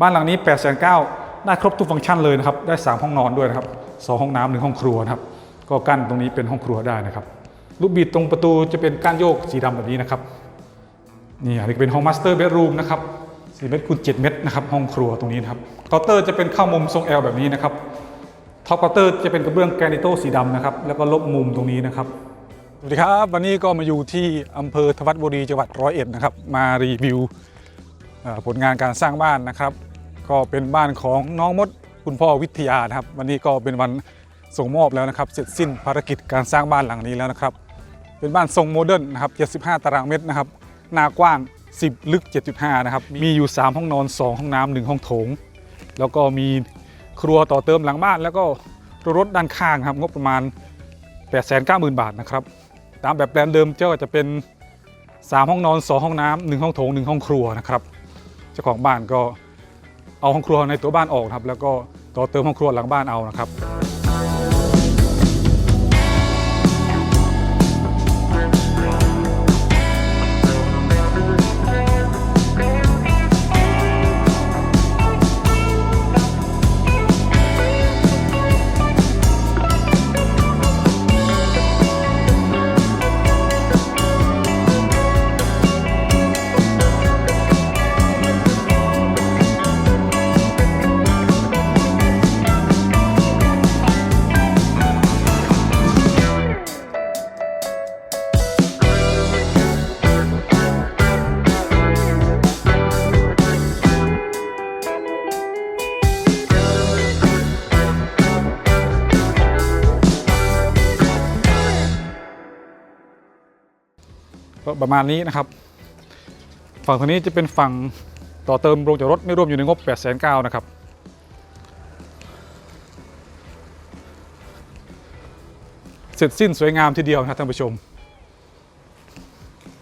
บ้านหลังนี้8ปดแสนเได้ครบทุกฟังก์ชันเลยนะครับ ได้ 3 ห้องนอนด้วยนะครับสห้องน้ำหนึ่งห้องครัวนะครับ ก็กั้นตรงนี้เป็นห้องครัวได้นะครับ ลูกบิดตรงประตูจะเป็นก้านโยกสีดำแบบนี้นะครับ นี่อันนี้เป็นห้องมาสเตอร์เบดรูมนะครับ4เมตรคูณ7เมตรนะครับ ห้องครัวตรงนี้นะครับ เคาน์เตอร์จะเป็นเข้ามุมทรง L แบบนี้นะครับ ท็อปเคาน์เตอร์จะเป็นกระเบื้องแกรนิโตสีดำนะครับ แล้วก็ลบมุมตรงนี้นะครับสวัสดีครับ วันนี้ก็มาอยู่ที่อำเภอทวัดบุรีจังหวัดร้อยเอ็ดนะครับ มารีวิว ผลงานการสร้างบ้านนะครับ ก็เป็นบ้านของน้องมดคุณพ่อวิทยานะครับ วันนี้ก็เป็นวันส่งมอบแล้วนะครับ เสร็จสิ้นภารกิจการสร้างบ้านหลังนี้แล้วนะครับ เป็นบ้านทรงโมเดิร์นนะครับ 75 ตารางเมตรนะครับ หน้ากว้าง 10 ลึก 7.5 นะครับ มีอยู่ 3 ห้องนอน 2 ห้องน้ำ1ห้องโถง แล้วก็มีครัวต่อเติมหลังบ้าน แล้วก็รถด้านข้างครับ งบประมาณ 890,000 บาทนะครับ ตามแบบแปลนเดิมเจ้าจะเป็น 3 ห้องนอน 2 ห้องน้ำ1ห้องโถง 1 ห้องครัวนะครับ เจ้าของบ้านก็เอาห้องครัวในตัวบ้านออกครับ แล้วก็ต่อเติมห้องครัวหลังบ้านเอานะครับ ประมาณนี้นะครับ ฝั่งทางนี้จะเป็นฝั่งต่อเติมโรงจอดรถไม่รวมอยู่ในงบ8 9 0 0 0นะครับ เสร็จสิ้นสวยงามทีเดียวนะครับท่านผู้ชม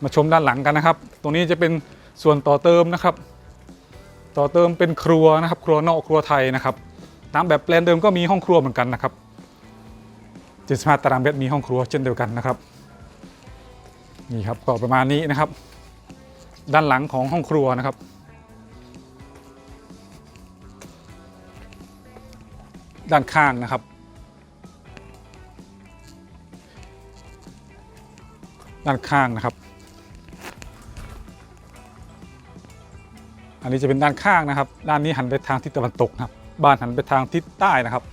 มาชมด้านหลังกันนะครับ ตรงนี้จะเป็นส่วนต่อเติมนะครับ ต่อเติมเป็นครัวนะครับ ครัวนอกครัวไทยนะครับตามแบบแปลนเดิมก็มีห้องครัวเหมือนกันนะครับ75ตารางเมตรมีห้องครัวเช่นเดียวกันนะครับ นี่ครับก็ประมาณนี้นะครับ ด้านหลังของห้องครัวนะครับ ด้านข้างนะครับ ด้านข้างนะครับ อันนี้จะเป็นด้านข้างนะครับ ด้านนี้หันไปทางทิศตะวันตกนะครับ บ้านหันไปทางทิศใต้นะครับ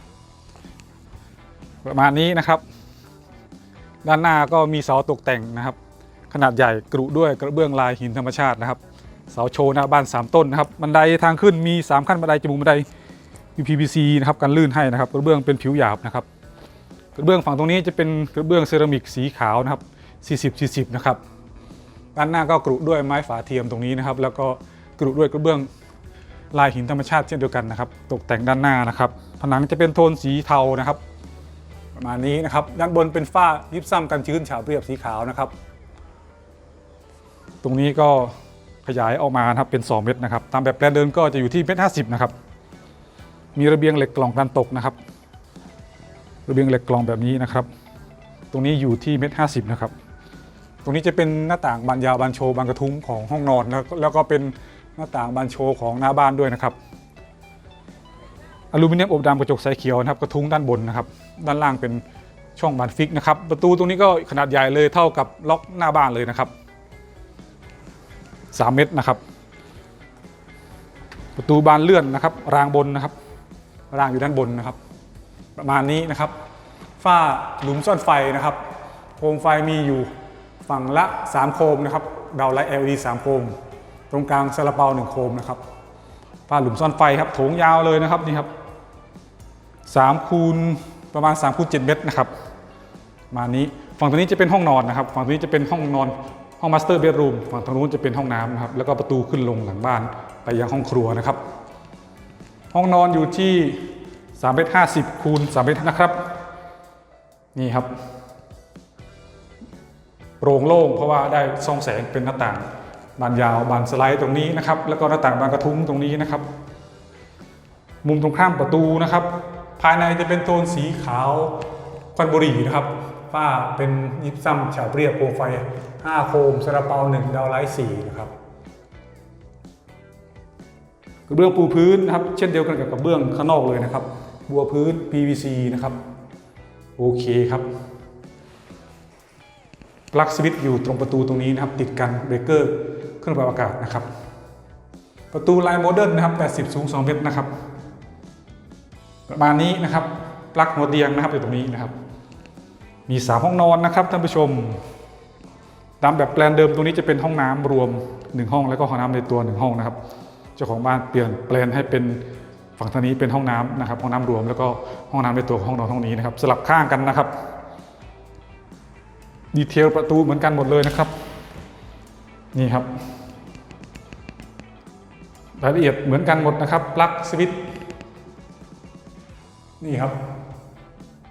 ประมาณนี้นะครับด้านหน้าก็มีเสาตกแต่งนะครับ ขนาดใหญ่กรุด้วยกระเบื้องลายหินธรรมชาตินะครับ เสาโชว์หน้าบ้าน 3 ต้นนะครับบันไดทางขึ้นมี 3 ขั้นบันไดจมูกบันไดมี PVC นะครับกันลื่นให้นะครับ กระเบื้องเป็นผิวหยาบนะครับ กระเบื้องฝั่งตรงนี้จะเป็นกระเบื้องเซรามิกสีขาวนะครับ40 40นะครับด้านหน้าก็กรุด้วยไม้ฝาเทียมตรงนี้นะครับ แล้วก็กรุด้วยกระเบื้องลายหินธรรมชาติเช่นเดียวกันนะครับ ตกแต่งด้านหน้านะครับ ผนังจะเป็นโทนสีเทานะครับ ประมาณนี้นะครับ ด้านบนเป็นฝ้ายิบซ้ำกันชื้นฉาบเรียบสีขาวนะครับ ตรงนี้ก็ขยายออกมาครับเป็น 2 เมตรนะครับ ตามแบบแปลนเดิมก็จะอยู่ที่เมตรห้นะครับ มีระเบียงเหล็กกล่องการตกนะครับ ระเบียงเหล็กกล่องแบบนี้นะครับ ตรงนี้อยู่ที่เมตรห้นะครับ ตรงนี้จะเป็นหน้าต่างบานยาวบานโชว์บานกระทุ้งของห้องนอนแล้วแล้วก็เป็นหน้าต่างบานโชว์ของหน้าบ้านด้วยนะครับ อลูมิเนียมอบดำกระจกใสเขียวนะครับกระทุ้งด้านบนนะครับ ด้านล่างเป็นช่องบานฟิกนะครับ ประตูตรงนี้ก็ขนาดใหญ่เลยเท่ากับล็อกหน้าบ้านเลยนะครับ 3 เมตรนะครับ ประตูบานเลื่อนนะครับ รางบนนะครับ รางอยู่ด้านบนนะครับ ประมาณนี้นะครับฝ้าหลุมซ่อนไฟนะครับ โคมไฟมีอยู่ฝั่งละ 3 โคมนะครับดาวไลท์ LED 3 โคม ตรงกลางซาลาเปา1 โคมนะครับฝ้าหลุมซ่อนไฟครับโถงยาวเลยนะครับนี่ครับ3คูณประมาณ3คูณ7เมตรนะครับมานี้ฝั่งตรงนี้จะเป็นห้องนอนนะครับ ฝั่งตรงนี้จะเป็นห้องนอน ห้องมาสเตอร์เบดรูมฝั่งทางนู้นจะเป็นห้องน้ำนะครับแล้วก็ประตูขึ้นลงหลังบ้านไปยังห้องครัวนะครับ ห้องนอนอยู่ที่3เมตร50คูณ3เมตรนะครับนี่ครับโปร่งโล่งเพราะว่าได้ส่องแสงเป็นหน้าต่างบานยาวบานสไลด์ตรงนี้นะครับ แล้วก็หน้าต่างบานกระทุ้งตรงนี้นะครับ มุมตรงข้ามประตูนะครับ ภายในจะเป็นโทนสีขาวควันบุหรี่นะครับฝ้าเป็นยิปซัมฉาบเรียบโคมไฟ 5 โคมซาลาเปา1ดาวไลท์4นะครับกระเบื้องปูพื้นนะครับ เช่นเดียวกันกับกระเบื้องข้างนอกเลยนะครับ บัวพื้น PVC นะครับ โอเคครับปลั๊กสวิตช์อยู่ตรงประตูตรงนี้นะครับ ติดกันเบรกเกอร์เครื่องปรับอากาศนะครับ ประตูลายโมเดิร์นนะครับ 80 สูง 2 เมตรนะครับ ประมาณนี้นะครับ ปลั๊กหัวเตียงนะครับอยู่ตรงนี้นะครับ มี 3 ห้องนอนนะครับท่านผู้ชม ตามแบบแปลนเดิมตรงนี้จะเป็นห้องน้ำรวม 1 ห้องแล้วก็ห้องน้ำในตัว 1 ห้องนะครับ เจ้าของบ้านเปลี่ยนแปลนให้เป็นฝั่งทางนี้เป็นห้องน้ำนะครับห้องน้ำรวมแล้วก็ห้องน้ำในตัวของห้องนอนห้องนี้นะครับ สลับข้างกันนะครับ ดีเทลประตูเหมือนกันหมดเลยนะครับ นี่ครับรายละเอียดเหมือนกันหมดนะครับปลั๊กสวิตช์นี่ครับ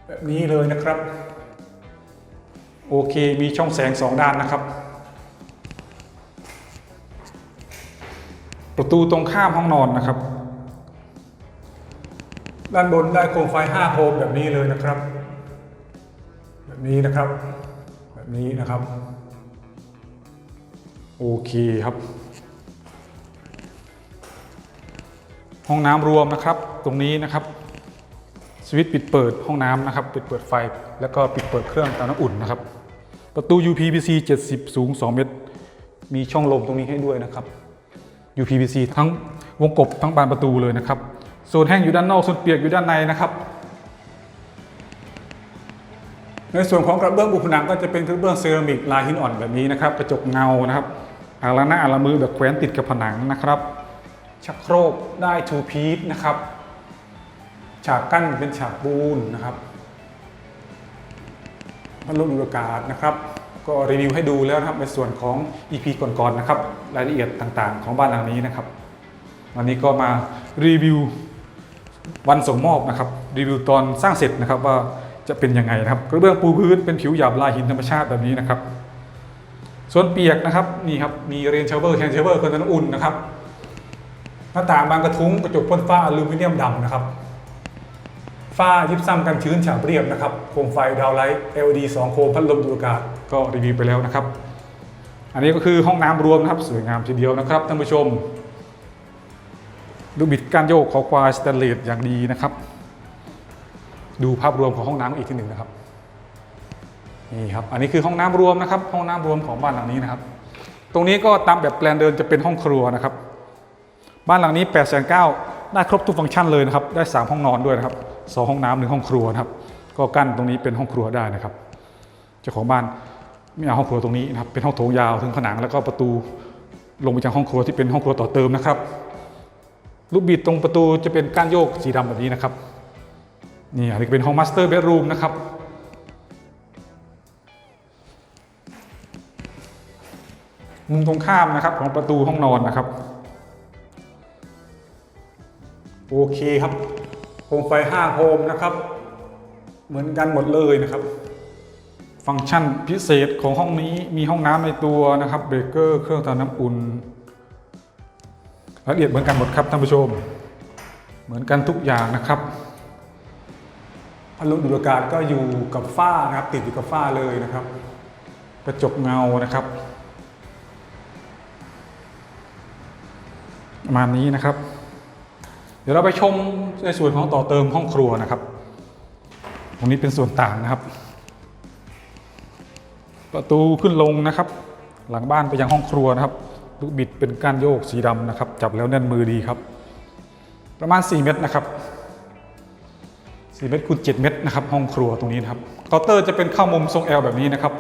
แบบนี้เลยนะครับ โอเค มีช่องแสงสองด้านนะครับ ประตูตรงข้ามห้องนอนนะครับ ด้านบนได้โคมไฟ5โคมแบบนี้เลยนะครับ แบบนี้นะครับ แบบนี้นะครับ โอเคครับ ห้องน้ำรวมนะครับ ตรงนี้นะครับสวิตช์ปิดเปิดห้องน้ำนะครับ ปิดเปิดไฟ แล้วก็ปิดเปิดเครื่องเตาน้ำอุ่นนะครับ ประตู UPVC 70 สูง 2 เมตร มีช่องลมตรงนี้ให้ด้วยนะครับ UPVC ทั้งวงกบทั้งบานประตูเลยนะครับโซนแห้งอยู่ด้านนอกโซนเปียกอยู่ด้านในนะครับ ในส่วนของกระเบื้องบุผนังก็จะเป็นกระเบื้องเซรามิกลายหินอ่อนแบบนี้นะครับกระจกเงานะครับอาละหน้าอาละมือแบบแขวนติดกับผนังนะครับชักโครกได้ทูพีซนะครับฉากกั้นเป็นฉากปูนนะครับ พัดลมดูดอากาศนะครับ ก็รีวิวให้ดูแล้วนะครับในส่วนของ EP ก่อนๆนะครับ รายละเอียดต่างๆ ของบ้านหลังนี้นะครับ วันนี้ก็มารีวิววันส่งมอบนะครับรีวิวตอนสร้างเสร็จนะครับว่าจะเป็นยังไงนะครับกระเบื้องปูพื้นเป็นผิวหยาบลายหินธรรมชาติแบบนี้นะครับ ส่วนเปียกนะครับนี่ครับมีเรนเชเวอร์แคนเชเวอร์เครื่องทำน้ำอุ่นนะครับหน้าต่างบานกระทุ้งกระจกพ่นฟ้าอลูมิเนียมดำนะครับ ฝ้ายิบซ้ำกันชื้นฉาบเรียบนะครับโคมไฟดาวไลท์ LED 2 โคมพัดลมดูดอากาศก็รีวิวไปแล้วนะครับ อันนี้ก็คือห้องน้ำรวมนะครับสวยงามทีเดียวนะครับท่านผู้ชมดูบิดการโยกของควายสแตนเลสอย่างดีนะครับ ดูภาพรวมของห้องน้ำอีกทีหนึ่งนะครับนี่ครับอันนี้คือห้องน้ำรวมนะครับ ห้องน้ำรวมของบ้านหลังนี้นะครับ ตรงนี้ก็ตามแบบแปลนเดินจะเป็นห้องครัวนะครับ บ้านหลังนี้8ปดแสนเได้ครบทุกฟังก์ชันเลยนะครับ ได้ 3 ห้องนอนด้วยนะครับ สองห้องน้ำหนึ่งห้องครัวนะครับ ก็กั้นตรงนี้เป็นห้องครัวได้นะครับ เจ้าของบ้านไม่เอาห้องครัวตรงนี้นะครับเป็นห้องโถงยาวถึงผนังแล้วก็ประตูลงไปยังห้องครัวที่เป็นห้องครัวต่อเติมนะครับลูกบิดตรงประตูจะเป็นก้านโยกสีดำแบบนี้นะครับนี่อันนี้เป็นห้องมาสเตอร์เบดรูมนะครับมุมตรงข้ามนะครับของประตูห้องนอนนะครับ โอเคครับ โคมไฟ5โคมนะครับ เหมือนกันหมดเลยนะครับ ฟังก์ชันพิเศษของห้องนี้มีห้องน้ำในตัวนะครับเบรกเกอร์เครื่องทำน้ำอุ่นละเอียดเหมือนกันหมดครับท่านผู้ชม เหมือนกันทุกอย่างนะครับพัดลมดูดอากาศก็อยู่กับฝ้านะครับ ติดอยู่กับฝ้าเลยนะครับ กระจกเงานะครับประมาณนี้นะครับ ดี๋ยวเราไปชมในส่วนของต่อเติมห้องครัวนะครับ ตรงนี้เป็นส่วนต่างนะครับ ประตูขึ้นลงนะครับ หลังบ้านไปยังห้องครัวนะครับลูกบิดเป็นก้านโยกสีดำนะครับ จับแล้วแน่นมือดีครับ ประมาณ 4 เมตรนะครับ 4 เมตรคูณ7เมตรนะครับ ห้องครัวตรงนี้นะครับเคาน์เตอร์จะเป็นเข้ามุมทรง L แบบนี้นะครับ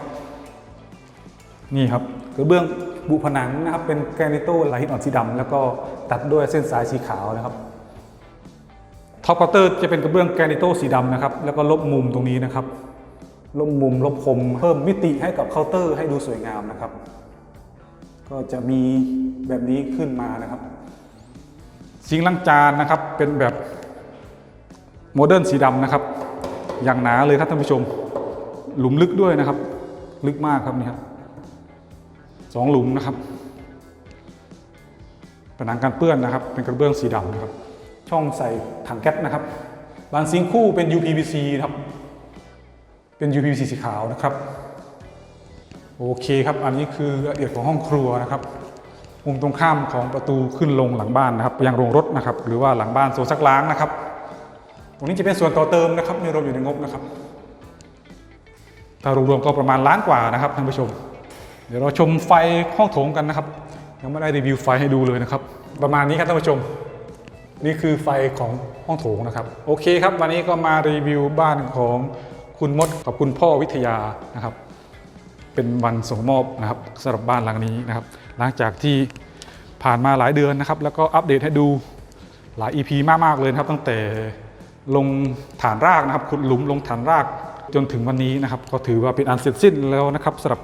นี่ครับกระเบื้องบุผนังนะครับเป็นแกรนิโต้ลายหินอ่อนสีดำแล้วก็ตัดด้วยเส้นสายสีขาวนะครับ ท็อปเคาน์เตอร์จะเป็นกระเบื้องแกรนิโต้สีดำนะครับ แล้วก็ลบมุมตรงนี้นะครับ ลบมุมลบคมเพิ่มมิติให้กับเคาน์เตอร์ให้ดูสวยงามนะครับ ก็จะมีแบบนี้ขึ้นมานะครับซิงล้างจานนะครับเป็นแบบโมเดิร์นสีดำนะครับ อย่างหนาเลยครับท่านผู้ชม หลุมลึกด้วยนะครับ ลึกมากครับนี่ครับสองหลุมนะครับผนังกันเปื้อนนะครับ เป็นกระเบื้องสีดำนะครับ ช่องใส่ถังแก๊สนะครับบานซิงคู่เป็น UPVC นะครับ เป็น UPVC สีขาวนะครับ โอเคครับ อันนี้คือละเอียดของห้องครัวนะครับ มุมตรงข้ามของประตูขึ้นลงหลังบ้านนะครับยังโรงรถนะครับ หรือว่าหลังบ้านโซนซักล้างนะครับ ตรงนี้จะเป็นส่วนต่อเติมนะครับมีรวมอยู่ในงบนะครับ ถ้ารวมๆก็ประมาณล้านกว่านะครับท่านผู้ชม เดี๋ยวเราชมไฟห้องโถงกันนะครับ ยังไม่ได้รีวิวไฟให้ดูเลยนะครับ ประมาณนี้ครับท่านผู้ชม นี่คือไฟของห้องโถงนะครับ โอเคครับ วันนี้ก็มารีวิวบ้านของคุณมดกับคุณพ่อวิทยานะครับ เป็นวันส่งมอบนะครับสำหรับบ้านหลังนี้นะครับ หลังจากที่ผ่านมาหลายเดือนนะครับ แล้วก็อัปเดตให้ดูหลาย EP มากๆเลยนะครับตั้งแต่ลงฐานรากนะครับขุดหลุมลงฐานรากจนถึงวันนี้นะครับ ก็ถือว่าเป็นอันเสร็จสิ้นแล้วนะครับสำหรับ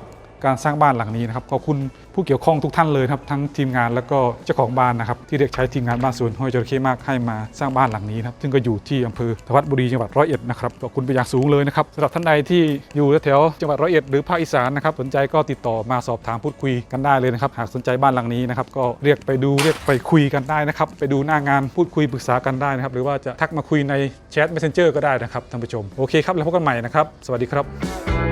การสร้างบ้านหลังนี้นะครับขอบคุณผู้เกี่ยวข้องทุกท่านเลยครับทั้งทีมงานแล้วก็เจ้าของบ้านนะครับที่เรียกใช้ทีมงานบ้านสวนห้วยจระเข้มากให้มาสร้างบ้านหลังนี้นะครับซึ่งก็อยู่ที่อำเภอธวัดบุรีจังหวัดร้อยเอ็ดนะครับขอบคุณไปอย่างสูงเลยนะครับสำหรับท่านใดที่อยู่แถวจังหวัดร้อยเอ็ดหรือภาคอีสานนะครับสนใจก็ติดต่อมาสอบถามพูดคุยกันได้เลยนะครับหากสนใจบ้านหลังนี้นะครับก็เรียกไปดูเรียกไปคุยกันได้นะครับไปดูหน้างานพูดคุยปรึกษากันได้นะครับหรือว่าจะทักมาคุยในแชท messenger ก็ได้นะครับท่านผู้ชมโอเคครับแล้วพบกันใหม่นะครับสวัสดีครับ